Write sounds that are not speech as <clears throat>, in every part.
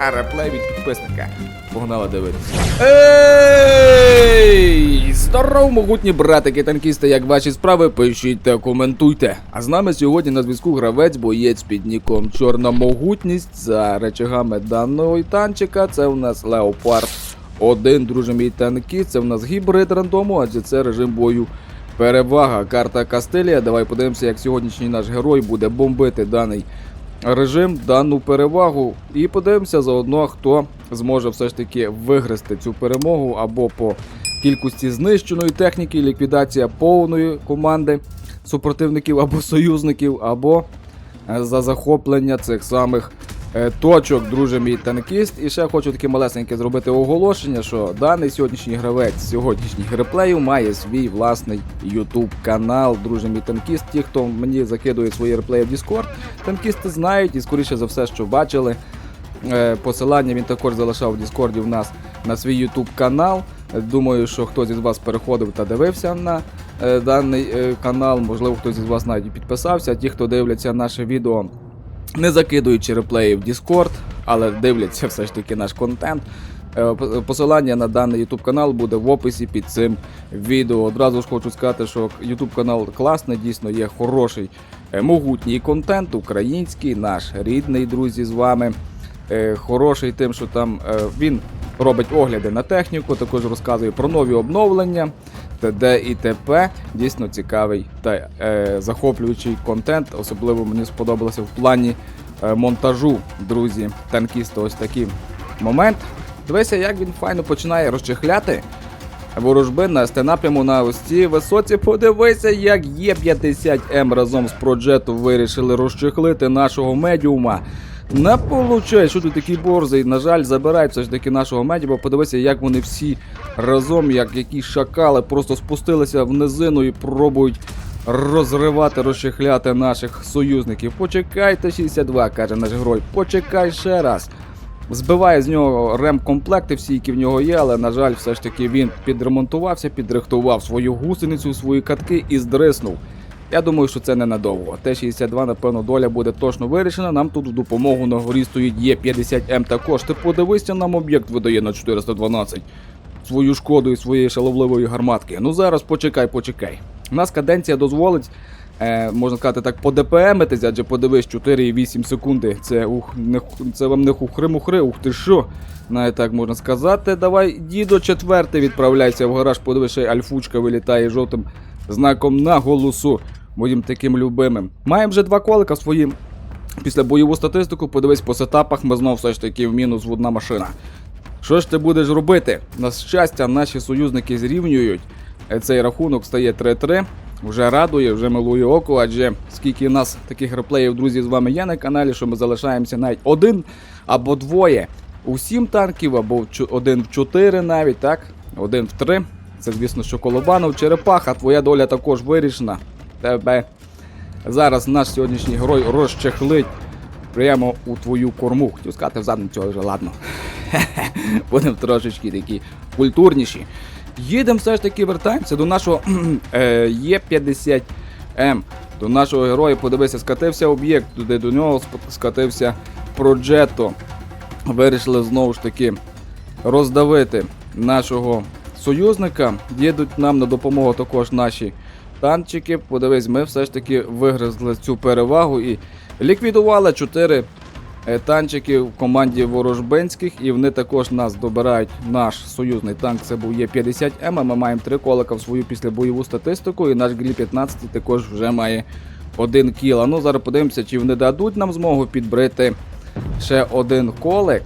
а від підписника. Погнали дивитися. Ей! Здоров, могутні братики танкісти, як ваші справи, пишіть та коментуйте. А з нами сьогодні на зв'язку гравець боєць під ніком Чорна могутність за речагами даного танчика. Це у нас Леопард 1, друже мій танкіст, це у нас гібрид рандому, адже це режим бою. Перевага, карта Кастилія. Давай подивимося, як сьогоднішній наш герой буде бомбити даний режим, дану перевагу. І подивимося заодно, хто зможе все ж таки вигризти цю перемогу або по кількості знищеної техніки, ліквідація повної команди супротивників або союзників, або е, за захоплення цих самих точок, друже мій танкіст. І ще хочу таке малесеньке зробити оголошення, що даний сьогоднішній гравець сьогоднішніх реплеїв має свій власний YouTube канал, друже мій танкіст. Ті, хто мені закидує свої реплеї в Discord, танкісти знають і скоріше за все, що бачили. Е, Посилання він також залишав в Діскорді в нас на свій YouTube канал. Е, Думаю, що хтось із вас переходив та дивився на е, даний е, канал. Можливо, хтось із вас навіть підписався. Ті, хто дивляться наше відео, не закидуючи реплеї в Discord, але дивляться все ж таки наш контент. Е, Посилання на даний YouTube канал буде в описі під цим відео. Одразу ж хочу сказати, що YouTube канал класний, дійсно є хороший, е, могутній контент, український, наш рідний, друзі, з вами. Е, Хороший тим, що там він робить огляди на техніку, також розказує про нові обновлення, т.д. і т.п. Дійсно цікавий та е, захоплюючий контент. Особливо мені сподобалося в плані е, монтажу, друзі. Танкісти, ось такий момент. Дивися, як він файно починає розчехляти ворожби на СТ напряму на ось цій висоці. Подивися, як Є50М разом з Проджету вирішили розчехлити нашого медіума. Не получай, що ти такий борзий. На жаль, забирають все ж таки нашого медіума. Подивися, як вони всі разом, як якісь шакали, просто спустилися в низину і пробують розривати, розчехляти наших союзників. Почекайте 62, каже наш герой. Почекай ще раз. Збиває з нього ремкомплекти, всі, які в нього є, але, на жаль, все ж таки він підремонтувався, підрихтував свою гусеницю, свої катки і здриснув. Я думаю, що це ненадовго. Т-62, напевно, доля буде точно вирішена. Нам тут в допомогу на горі стоїть Є-50М також. Ти подивися, нам об'єкт видає на 412. Свою шкоду і своєї шаловливої гарматки. Ну зараз почекай, почекай. У нас каденція дозволить, е, можна сказати так, подепемитись, адже подивись 4,8 секунди. Це ух, не, це вам не хухри-мухри, ух ти що. Навіть так можна сказати. Давай, дідо четвертий відправляйся в гараж, подивись, альфучка вилітає жовтим знаком на голосу. Моїм таким любимим. Маємо вже два колика свої. Після бойову статистику, подивись по сетапах, ми знов все ж таки в мінус в одна машина. Що ж ти будеш робити? На щастя, наші союзники зрівнюють. Е, Цей рахунок стає 3-3. Вже радує, вже милує око, адже скільки у нас таких реплеїв, друзі, з вами є на каналі, що ми залишаємося навіть один або двоє у 7 танків, або один в 4 навіть, так? Один в 3. Це, звісно, що Колобанов, Черепаха, твоя доля також вирішена. Тебе зараз наш сьогоднішній герой розчехлить прямо у твою корму. Хотів сказати в задницю, вже ладно. <laughs> Будемо трошечки такі культурніші. Їдемо все ж таки, вертаємося до нашого <clears throat> е, Є50М. До нашого героя, подивися, скатився об'єкт, туди до нього скатився Проджето. Вирішили знову ж таки роздавити нашого союзника. Їдуть нам на допомогу також наші танчики. Подивись, ми все ж таки вигризли цю перевагу і ліквідували 4 е, танчики в команді ворожбинських, і вони також нас добирають. Наш союзний танк це був Є50М. а Ми маємо три колика в свою післябойову статистику, і наш Грі 15 також вже має один кіл. А Ну зараз подивимося, чи вони дадуть нам змогу підбрити ще один колик.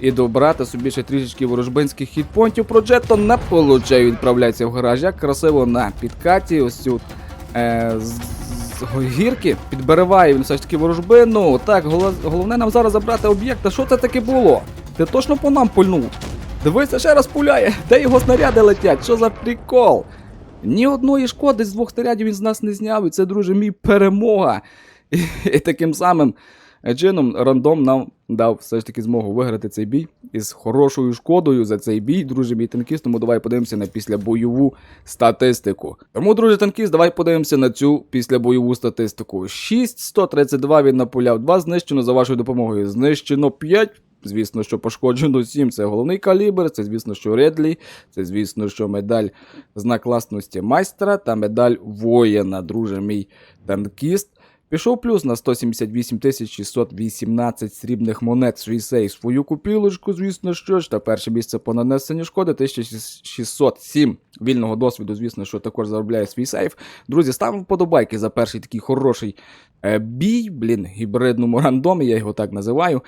І добрати собі ще трішечки ворожбинських хітпонтів. Проджетто не получає відправляється в гараж. Як красиво на підкаті, ось цю е, з, з гірки підбериває він все ж таки ворожбину. Так, голо- головне нам зараз забрати об'єкт. А що це таке було? Ти точно по нам пульнув? Дивися, ще раз пуляє. Де його снаряди летять? Що за прикол? Ні одної шкоди з двох снарядів він з нас не зняв, і це, друже, мій перемога. І, і таким самим чином рандом нам дав все ж таки змогу виграти цей бій із хорошою шкодою за цей бій, друже мій танкіст. Тому давай подивимося на післябойову статистику. Тому, друже танкіст, давай подивимося на цю післябойову статистику. 6, 132 він напуляв, 2 знищено за вашою допомогою. Знищено 5, Звісно, що пошкоджено 7 це головний калібр, це звісно, що Редлі, це звісно, що медаль знак класності майстра та медаль воїна, друже мій танкіст. Пішов плюс на 178 618 срібних монет свій свою купілочку, звісно що ж, та перше місце по нанесенню шкоди 1607 вільного досвіду, звісно, що також заробляє свій сейф. Друзі, ставимо вподобайки за перший такий хороший е, бій, блін, гібридному рандомі, я його так називаю.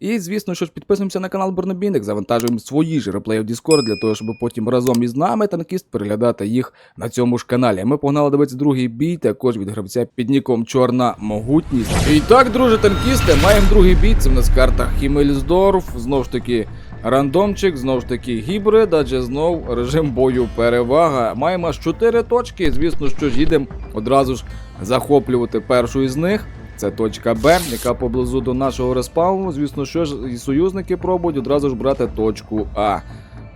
І, звісно, що ж підписуємося на канал Борнобійник, завантажуємо свої ж реплеї в Discord для того, щоб потім разом із нами, танкіст, переглядати їх на цьому ж каналі. Ми погнали дивитися другий бій, також від гравця під ніком Чорна Могутність. І так, друже танкісти, маємо другий бій. Це в нас карта Хімельсдорф, знову ж таки. Рандомчик, знову ж таки гібрид, адже знов режим бою перевага. Маємо аж 4 точки. Звісно, що ж їдемо одразу ж захоплювати першу із них. Це точка Б, яка поблизу до нашого респауну. Звісно, що ж і союзники пробують одразу ж брати точку А.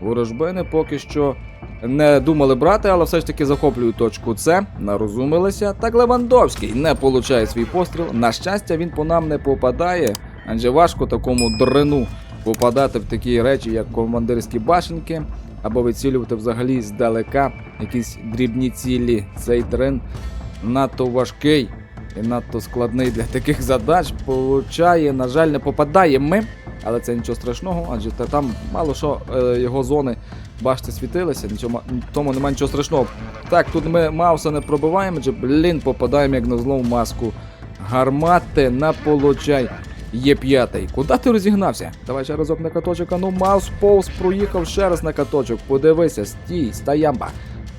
Ворожбини поки що не думали брати, але все ж таки захоплюють точку С. Нарозумилися. Так Левандовський не получає свій постріл. На щастя, він по нам не попадає, адже важко такому дрину попадати в такі речі, як командирські башенки, або вицілювати взагалі здалека якісь дрібні цілі. Цей дрин надто важкий і надто складний для таких задач. Получає, на жаль, не попадає ми, але це нічого страшного, адже та там мало що е, його зони, бачите, світилися, нічого, тому немає нічого страшного. Так, тут ми Мауса не пробиваємо, адже, блін, попадаємо як на зло в маску. Гармати на получай. Є п'ятий. Куди ти розігнався? Давай ще разок на каточок. А ну Маус повз проїхав ще раз на каточок. Подивися, стій, стаямба.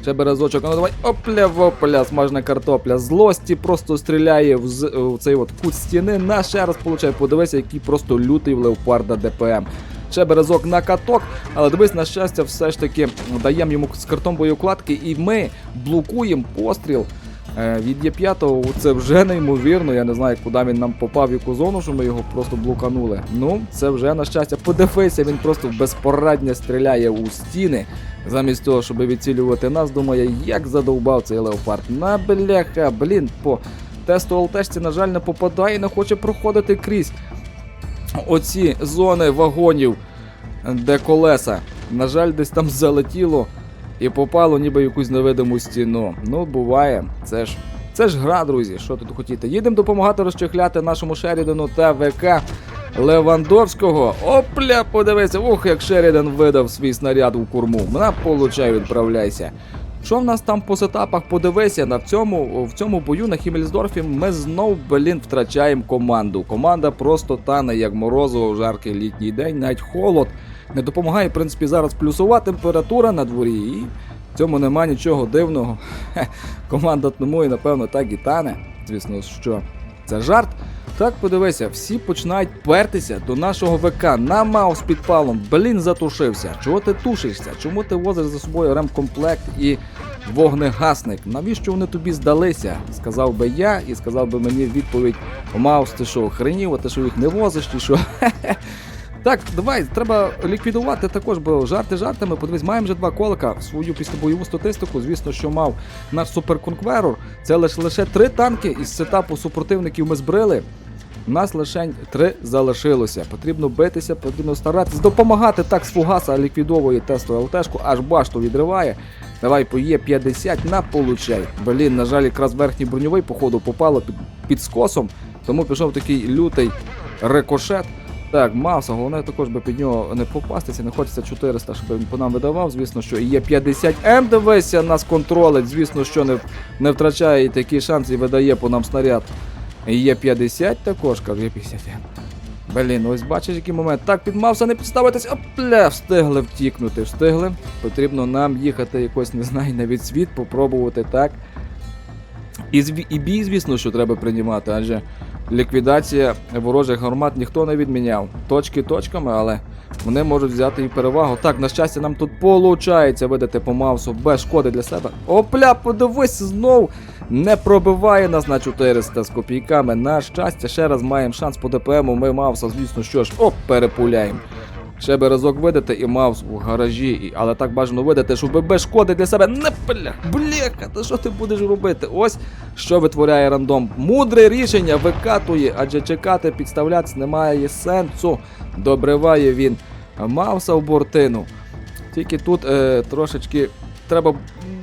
Ще березочок, ну давай. Опля, вопля, смажна картопля. Злості просто стріляє в, з- в цей от кут стіни. На ще раз получає. Подивися, який просто лютий в леопарда ДПМ. Ще березок на каток, але дивись, на щастя, все ж таки даємо йому з картом боєукладки, і ми блокуємо постріл. Е, Від Є5 це вже неймовірно. Я не знаю, куди він нам попав в яку зону, що ми його просто блоканули. Ну, це вже на щастя. Подивися, він просто безпорадньо стріляє у стіни. Замість того, щоб відцілювати нас, думає, як задовбав цей леопард. На бляха, блін, по тесту ЛТшці, на жаль, не попадає, не хоче проходити крізь оці зони вагонів, де колеса. На жаль, десь там залетіло і попало ніби в якусь невидиму стіну. Ну, буває, це ж. Це ж гра, друзі. Що тут хотіти? Їдемо допомагати розчехляти нашому Шерідану та ВК Левандовського. Опля, подивися, ух, як Шерідан видав свій снаряд у корму. На получай, відправляйся. Що в нас там по сетапах? Подивися, на цьому, в цьому бою на Хімельсдорфі ми знов, блін, втрачаємо команду. Команда просто тане, як морозиво в жаркий літній день, навіть холод. Не допомагає, в принципі, зараз плюсова температура на дворі, і в цьому нема нічого дивного. Хе, команда тому і напевно так і тане. Звісно, що це жарт. Так, подивися, всі починають пертися до нашого ВК на маус підпалом. Блін, затушився. Чого ти тушишся? Чому ти возиш за собою ремкомплект і вогнегасник? Навіщо вони тобі здалися? Сказав би я і сказав би мені відповідь: Маус, ти що, охренів, а ти що їх не возиш, чи що? Так, давай, треба ліквідувати також, бо жарти жартами. Подивись, маємо вже два колика свою післябойову статистику. Звісно, що мав наш суперконкверор. Це лише лише три танки із сетапу супротивників ми збрили. У нас лише три залишилося. Потрібно битися, потрібно старатися допомагати. Так, з фугаса ліквідовує тесту ЛТшку, аж башту відриває. Давай по Є50 на получай. Блін, на жаль, якраз верхній броньовий, походу, попало під, під скосом, тому пішов такий лютий рикошет. Так, Мавса, головне також би під нього не попастися, не хочеться 400, щоб він по нам видавав. Звісно, що і є 50 М, дивися, нас контролить. Звісно, що не, не втрачає і такий шанс і видає по нам снаряд. Є 50 також, кажу, є 50 М. Блін, ось бачиш, який момент. Так, під Мавса не підставитись. Опля, встигли втікнути, встигли. Потрібно нам їхати якось, не знаю, на відсвіт, попробувати так. І, і бій, звісно, що треба приймати, адже ліквідація ворожих гармат ніхто не відміняв. Точки точками, але вони можуть взяти і перевагу. Так, на щастя, нам тут получається видати по Маусу без шкоди для себе. Опля, подивись, знов не пробиває нас на 400 з копійками. На щастя, ще раз маємо шанс по ДПМу. Ми Мауса, звісно, що ж, оп, перепуляємо. Ще би разок видати і Маус у гаражі, і- але так бажано видати, щоб без шкоди для себе. Не бля, бляха, та що ти будеш робити? Ось що витворяє рандом. Мудре рішення викатує, адже чекати, підставлятися немає сенсу. Добриває він Мауса в бортину. Тільки тут е, трошечки треба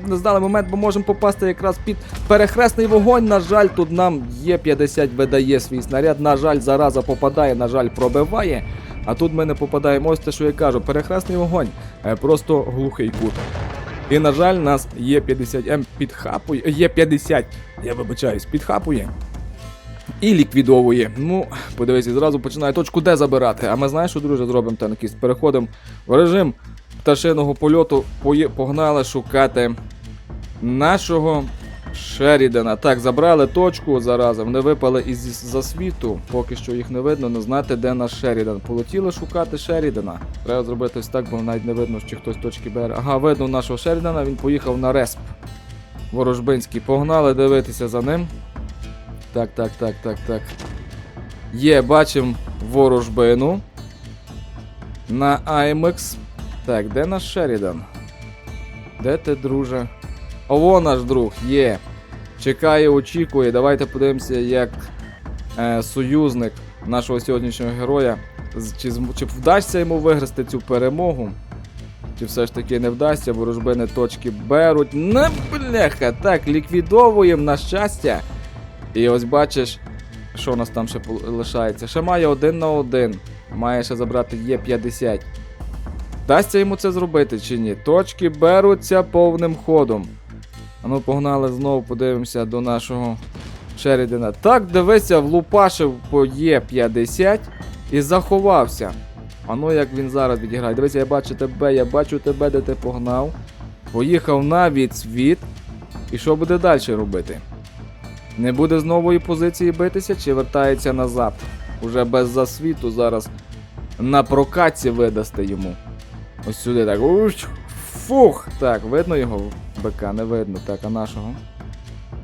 не знали момент, бо можемо попасти якраз під перехресний вогонь. На жаль, тут нам є 50 видає свій снаряд. На жаль, зараза попадає, на жаль, пробиває. А тут ми не попадаємо. Ось те, що я кажу, перехресний вогонь. Е, просто глухий кут. І, на жаль, нас є 50М підхапує. Є 50, я вибачаюсь, підхапує. І ліквідовує. Ну, подивись, зразу починає точку Д забирати. А ми знаєш, що, друже, зробимо танкіст? Переходимо в режим пташиного польоту. Погнали шукати нашого Шерідана. Так, забрали точку зараза. Вони випали із засвіту. Поки що їх не видно, не знати, де наш Шерідан. Полетіли шукати Шерідана. Треба зробити ось так, бо навіть не видно, чи хтось точки бере. Ага, видно нашого Шерідана, він поїхав на респ. Ворожбинський. Погнали дивитися за ним. Так, так, так, так, так. Є, бачимо ворожбину. На Аймекс. Так, де наш Шерідан? Де ти, друже? Ово наш друг, є. Чекає, очікує. Давайте подивимося, як е, союзник нашого сьогоднішнього героя. Чи, чи вдасться йому виграти цю перемогу? Чи все ж таки не вдасться, ворожбини точки беруть. Не бляха! Так, ліквідовуємо на щастя. І ось бачиш, що у нас там ще лишається. Ще має один на один. Має ще забрати Є50. Вдасться йому це зробити чи ні? Точки беруться повним ходом. А ну погнали знову, подивимося до нашого Шерідена. Так, дивися, влупашив по Є50 і заховався. А ну як він зараз відіграє. Дивися, я бачу тебе, я бачу тебе, де ти погнав. Поїхав на відсвіт. І що буде далі робити? Не буде з нової позиції битися чи вертається назад? Уже без засвіту зараз на прокатці видасте йому. Ось сюди так. Фух! Так, видно його БК, не видно. Так, а нашого.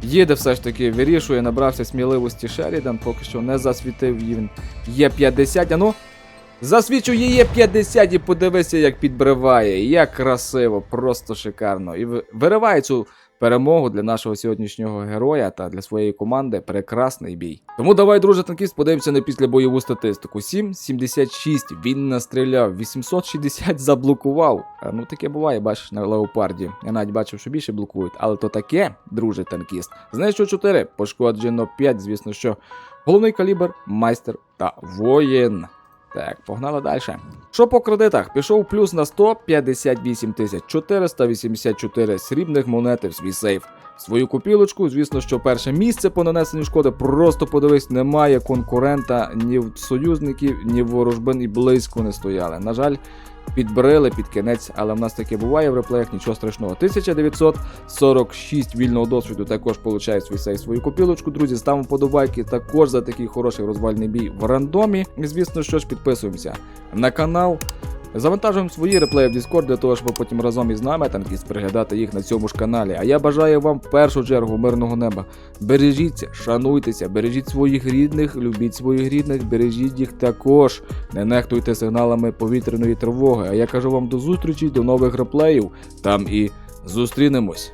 Їде все ж таки, вирішує, набрався сміливості Шерідан, поки що не засвітив він. Є 50, а ну. Засвічує є 50 і подивися, як підбриває. Як красиво, просто шикарно. І вириває цю перемогу для нашого сьогоднішнього героя та для своєї команди. Прекрасний бій. Тому давай, друже, танкіст, подивимося на післябойову статистику. 7,76 він настріляв, 860 заблокував. А, ну таке буває, бачиш, на леопарді. Я навіть бачив, що більше блокують, але то таке, друже танкіст. Знищив 4, пошкоджено 5, звісно, що головний калібр, майстер та воїн. Так, погнали далі. Що по кредитах? Пішов плюс на 158 484 срібних монети в свій сейф. Свою купілочку, звісно, що перше місце по нанесенню шкоди. Просто подивись, немає конкурента ні в союзників, ні в ворожбин і близько не стояли. На жаль, підбрили під кінець, але в нас таке буває в реплеях, нічого страшного. 1946 вільного досвіду також получає свій свою копілочку. Друзі, ставимо подобайки також за такий хороший розвальний бій в рандомі. І звісно, що ж підписуємося на канал. Завантажуємо свої реплеї в Discord для того, щоб потім разом із нами танкіст переглядати їх на цьому ж каналі. А я бажаю вам в першу чергу мирного неба. Бережіться, шануйтеся, бережіть своїх рідних, любіть своїх рідних, бережіть їх також. Не нехтуйте сигналами повітряної тривоги. А я кажу вам до зустрічі, до нових реплеїв. Там і зустрінемось.